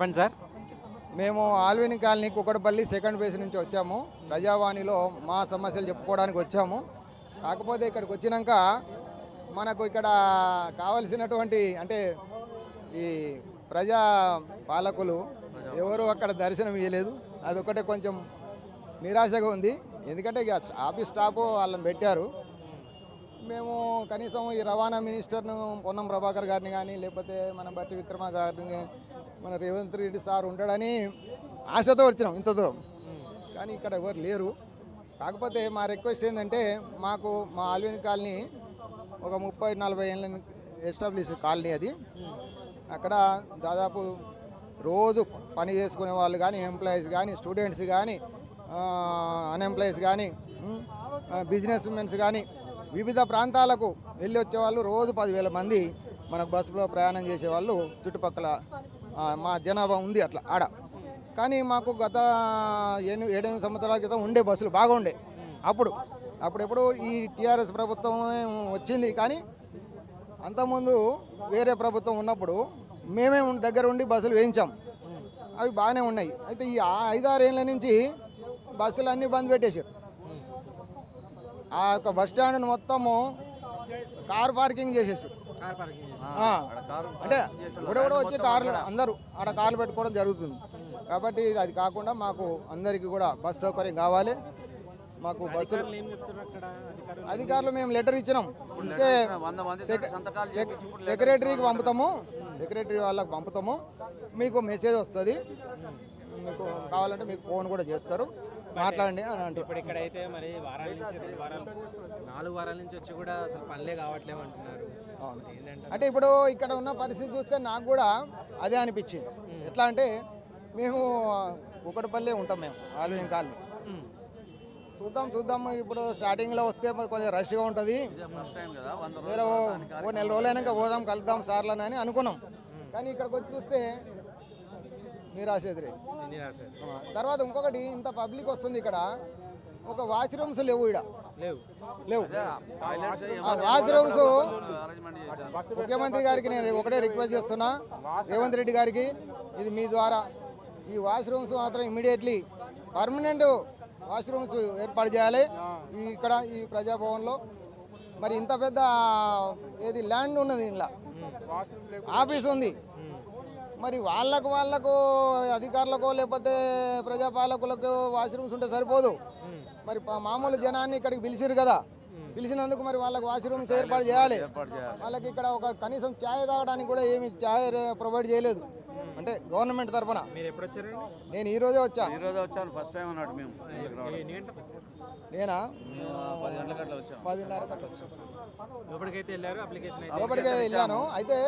చెప్పండి సార్. మేము ఆల్విని కాలనీ కుక్కడపల్లి సెకండ్ బేస్ నుంచి వచ్చాము. ప్రజావాణిలో మా సమస్యలు చెప్పుకోవడానికి వచ్చాము. కాకపోతే ఇక్కడికి వచ్చినాక మనకు ఇక్కడ కావలసినటువంటి అంటే ఈ ప్రజా పాలకులు ఎవరు అక్కడ దర్శనం ఇవ్వలేదు అదొకటే కొంచెం నిరాశగా ఉంది. ఎందుకంటే ఇక ఆఫీస్ స్టాఫ్ వాళ్ళని పెట్టారు. మేము కనీసం ఈ రవాణా మినిస్టర్ను పొన్నం ప్రభాకర్ గారిని కానీ లేకపోతే మన బట్టి విక్రమ గారిని మన రేవంత్ రెడ్డి సార్ ఉండడని ఆశతో వచ్చినాం ఇంత దూరం. కానీ ఇక్కడ ఎవరు లేరు. కాకపోతే మా రిక్వెస్ట్ ఏంటంటే మాకు మా ఆల్విన్ కాలనీ ఒక ముప్పై నలభై ఏళ్ళ ఎస్టాబ్లిష్ కాలనీ అది. అక్కడ దాదాపు రోజు పని చేసుకునే వాళ్ళు కానీ ఎంప్లాయీస్ కానీ స్టూడెంట్స్ కానీ అన్ఎంప్లాయీస్ కానీ బిజినెస్ ఉమెన్స్ కానీ వివిధ ప్రాంతాలకు వెళ్ళి వచ్చేవాళ్ళు రోజు పదివేల మంది. మనకు బస్సులో ప్రయాణం చేసేవాళ్ళు చుట్టుపక్కల మా జనాభా ఉంది అట్లా ఆడ. కానీ మాకు గత ఏడు ఏడెనిమిది సంవత్సరాల క్రితం ఉండే బస్సులు బాగుండే. అప్పుడు అప్పుడెప్పుడు ఈ టీఆర్ఎస్ ప్రభుత్వం వచ్చింది. కానీ అంతకుముందు వేరే ప్రభుత్వం ఉన్నప్పుడు మేమే దగ్గర ఉండి బస్సులు వేయించాం. అవి బాగానే ఉన్నాయి. అయితే ఈ ఆ- ఐదారేళ్ళ నుంచి బస్సులు అన్నీ బంద్ పెట్టేశారు. ఆ యొక్క బస్ స్టాండ్ మొత్తము కార్ పార్కింగ్ చేసేసారు. కార్ పార్కింగ్ చేసి ఆ, అంటే కూడా వచ్చి కార్లు అందరూ ఆడ కార్లు పెట్టుకోవడం జరుగుతుంది. కాబట్టి అది కాకుండా మాకు అందరికీ కూడా బస్ సౌకర్యం కావాలి. మాకు బస్సులు అక్కడ? అధికారులు మేము లెటర్ ఇచ్చినాం. ఇస్తే సెక్రటరీకి పంపుతాము. సెక్రటరీ వాళ్ళకి పంపుతాము. మీకు మెసేజ్ వస్తుంది. మీకు కావాలంటే మీకు ఫోన్ కూడా చేస్తారు. మాట్లాడండి అని అంటారు ఇప్పుడు ఇక్కడైతే మరి వారాల నుంచి రెండు వారాలు నాలుగు వారాల నుంచి వచ్చి కూడా అసలు పనులే కావట్లేవు అంటున్నారు. అంటే ఇప్పుడు ఇక్కడ ఉన్న పరిస్థితి చూస్తే నాకు కూడా అదే అనిపించింది. ఎట్లా అంటే మేము కుక్కడపల్లి ఉంటాం మేము ఆలయం కాలనీ. ఉమ్. చూద్దాం చూద్దాం. ఇప్పుడు స్టార్టింగ్లో వస్తే కొంచెం రష్గా ఉంటుంది. ఓ- ఓ నెల రోజులైనాక పోదాం కలుద్దాం సార్లని అని అనుకున్నాం. కానీ ఇక్కడికి వచ్చి చూస్తే నిరాశ ఎదురే ఎన్ని రాశారు ఆ, తర్వాత ఇంకొకటి ఇంత పబ్లిక్ వస్తుంది ఇక్కడ. ఒక వాష్రూమ్స్ లేవు ఇక్కడ లేవు. వాష్రూమ్స్ ముఖ్యమంత్రి గారికి నేను ఒకటే రిక్వెస్ట్ చేస్తున్నా. రేవంత్ రెడ్డి గారికి. ఇది మీ ద్వారా. ఈ వాష్రూమ్స్ మాత్రం ఇమీడియట్లీ పర్మనెంట్ వాష్రూమ్స్ ఏర్పాటు చేయాలి. ఈ ఇక్కడ ఈ ప్రజాభవన్లో. మరి ఇంత పెద్ద ఏది ల్యాండ్ ఉన్నది ఇలా ఆఫీస్ ఉంది. మరి వాళ్ళకు వాళ్ళకు అధికారులకు లేకపోతే ప్రజాపాలకులకు వాష్రూమ్స్ ఉంటే సరిపోదు. మరి మామూలు జనాన్ని ఇక్కడికి పిలిచిరు కదా. పిలిచినందుకు మరి వాళ్ళకి వాష్రూమ్స్ ఏర్పాటు చేయాలి. ఏర్పాటు చేయాలి. వాళ్ళకి ఇక్కడ ఒక కనీసం ఛాయ్ తాగడానికి కూడా ఏమి ఛాయ్ ప్రొవైడ్ చేయలేదు. అంటే గవర్నమెంట్ తరఫున మీరు ఎప్పుడు వచ్చారండి నేను ఈ రోజే వచ్చా. ఈ రోజు వచ్చాను ఫస్ట్ టైం అన్నట్టు మేము. ఇక్కడికి రావడం. నేనా? మేము పది గంటలకు అట్లా వచ్చాము పదిన్నర లోపలికైతే వెళ్ళారు అప్లికేషన్ అయితే లోపలికే వెళ్ళాను. అయితే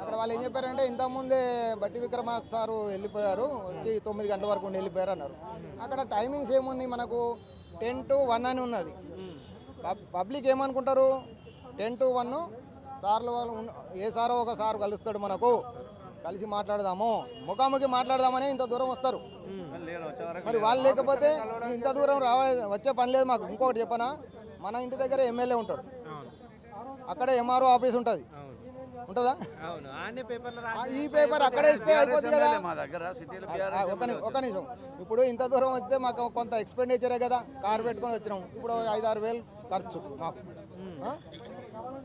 అక్కడ వాళ్ళు ఏం చెప్పారంటే ఇంతకుముందే బట్టి విక్రమార్క సారు వెళ్ళిపోయారు వచ్చి తొమ్మిది గంటల వరకు ఉండి వెళ్ళిపోయారు అన్నారు. అక్కడ టైమింగ్స్ ఏముంది మనకు? టెన్ టు వన్ అని ఉన్నది. పబ్- పబ్లిక్ ఏమనుకుంటారు? టెన్ టు వన్ సార్లు వాళ్ళు ఉన్న- ఏ సారో ఒక సార్ కలుస్తాడు మనకు. కలిసి మాట్లాడదాము. ముఖాముఖి మాట్లాడదామని ఇంత దూరం వస్తారు. మరి వాళ్ళు లేకపోతే ఇంత దూరం రావాలి వచ్చే పని లేదు మాకు. ఇంకొకటి చెప్పనా? మన ఇంటి దగ్గర ఎమ్మెల్యే ఉంటాడు. అవును. అక్కడ ఎంఆర్ఓ ఆఫీస్ ఉంటుంది. ఉంటుందా? ఈ పేపర్ అక్కడే ఇస్తే అయిపోతుంది కదా. మా దగ్గర సిటీలో ఆ, ఒక నిమిషం. ఇప్పుడు ఇంత దూరం వస్తే మాకు కొంత ఎక్స్పెండిచరే కదా. కారు పెట్టుకొని వచ్చినాం. ఇప్పుడు ఐదు ఆరు వేలు ఖర్చు మాకు?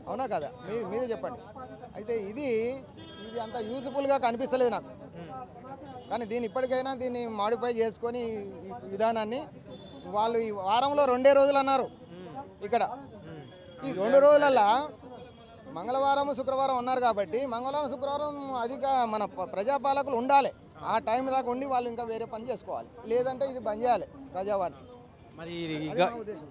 అవునా కదా? మీరు మీరే చెప్పండి. అయితే ఇది ఇది అంత యూజ్ఫుల్గా కనిపిస్తలేదు నాకు. కానీ దీన్ని ఇప్పటికైనా దీన్ని మాడిఫై చేసుకొని విధానాన్ని వాళ్ళు ఈ వారంలో రెండే రోజులు అన్నారు. ఇక్కడ. ఈ రెండు రోజులల్లా మంగళవారం శుక్రవారం ఉన్నారు కాబట్టి మంగళవారం శుక్రవారం అధిక మన ప్రజాపాలకులు ఉండాలి. ఆ టైం దాకా ఉండి వాళ్ళు ఇంకా వేరే పని చేసుకోవాలి. లేదంటే ఇది బంద్ చేయాలి ప్రజావాణి. మరి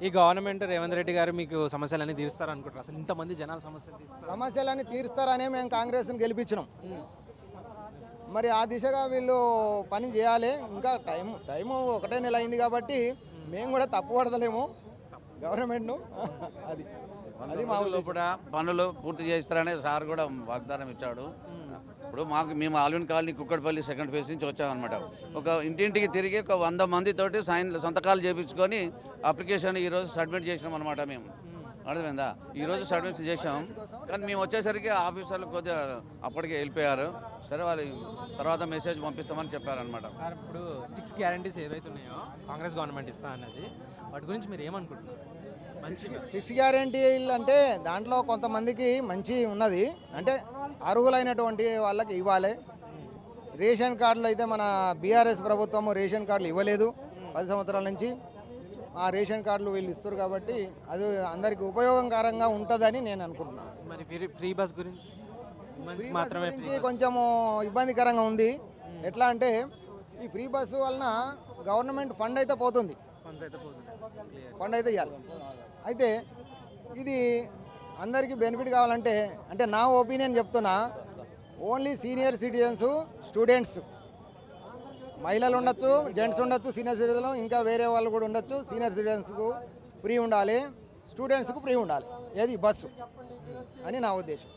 ఈ గవర్నమెంట్ రేవంత్ రెడ్డి గారు మీకు సమస్యలన్నీ తీరుస్తారు అనుకుంటారు అసలు ఇంతమంది జనాల సమస్యలు సమస్యలన్నీ తీరుస్తారనే మేము కాంగ్రెస్ని గెలిపించినాం. మరి ఆ దిశగా వీళ్ళు పని చేయాలి. ఇంకా టైం టైం ఒకటే నెల అయింది కాబట్టి మేము కూడా తప్పు పడతలేము. గవర్నమెంట్ను. అది. అది మా. లోపల పనులు పూర్తి చేస్తారని సార్ కూడా వాగ్దానం ఇచ్చాడు. ఇప్పుడు మాకు మేము Alwin colony Kukatpally second phase నుంచి వచ్చామన్నమాట. ఒక ఇంటింటికి తిరిగి ఒక వంద మందితోటి సైన్ సంతకాలు చేపించుకొని అప్లికేషన్ ఈరోజు సబ్మిట్ చేసినాం అనమాట మేము. అర్థమైందా? ఈరోజు సర్వీస్ చేసాం కానీ మేము వచ్చేసరికి ఆఫీసర్లు కొద్దిగా అప్పటికే వెళ్ళిపోయారు. సరే వాళ్ళు తర్వాత మెసేజ్ పంపిస్తామని చెప్పారనమాట సార్ ఇప్పుడు సిక్స్ గ్యారంటీస్ ఏవైతే ఉన్నాయో కాంగ్రెస్ గవర్నమెంట్ ఇస్తా అన్నది వాటి గురించి మీరు ఏమనుకుంటున్నారు? సిక్స్ గ్యారంటీలు అంటే దాంట్లో కొంతమందికి మంచి ఉన్నది. అంటే అర్హులైనటువంటి వాళ్ళకి ఇవ్వాలి. రేషన్ కార్డులు అయితే మన బీఆర్ఎస్ ప్రభుత్వం రేషన్ కార్డులు ఇవ్వలేదు పది సంవత్సరాల నుంచి. ఆ రేషన్ కార్డులు వీళ్ళు ఇస్తారు కాబట్టి అది అందరికి ఉపయోగకరంగా ఉంటుందని నేను అనుకుంటున్నాను మరి ఫ్రీ బస్ గురించి? మాత్రమే కొంచెము ఇబ్బందికరంగా ఉంది. ఎట్లా అంటే ఈ ఫ్రీ బస్సు వలన గవర్నమెంట్ ఫండ్ అయితే పోతుంది. ఫండ్ అయితే ఇవ్వాలి అయితే ఇది అందరికీ బెనిఫిట్ కావాలంటే అంటే నా ఒపీనియన్ చెప్తున్నా ఓన్లీ సీనియర్ సిటిజన్స్ స్టూడెంట్స్. మహిళలు ఉండొచ్చు జెంట్స్ ఉండొచ్చు సీనియర్ సిటిజన్లు ఇంకా వేరే వాళ్ళు కూడా ఉండొచ్చు సీనియర్ సిటిజన్స్కు ఫ్రీ ఉండాలి స్టూడెంట్స్కు ఫ్రీ ఉండాలి. ఏది బస్సు. అని నా ఉద్దేశం.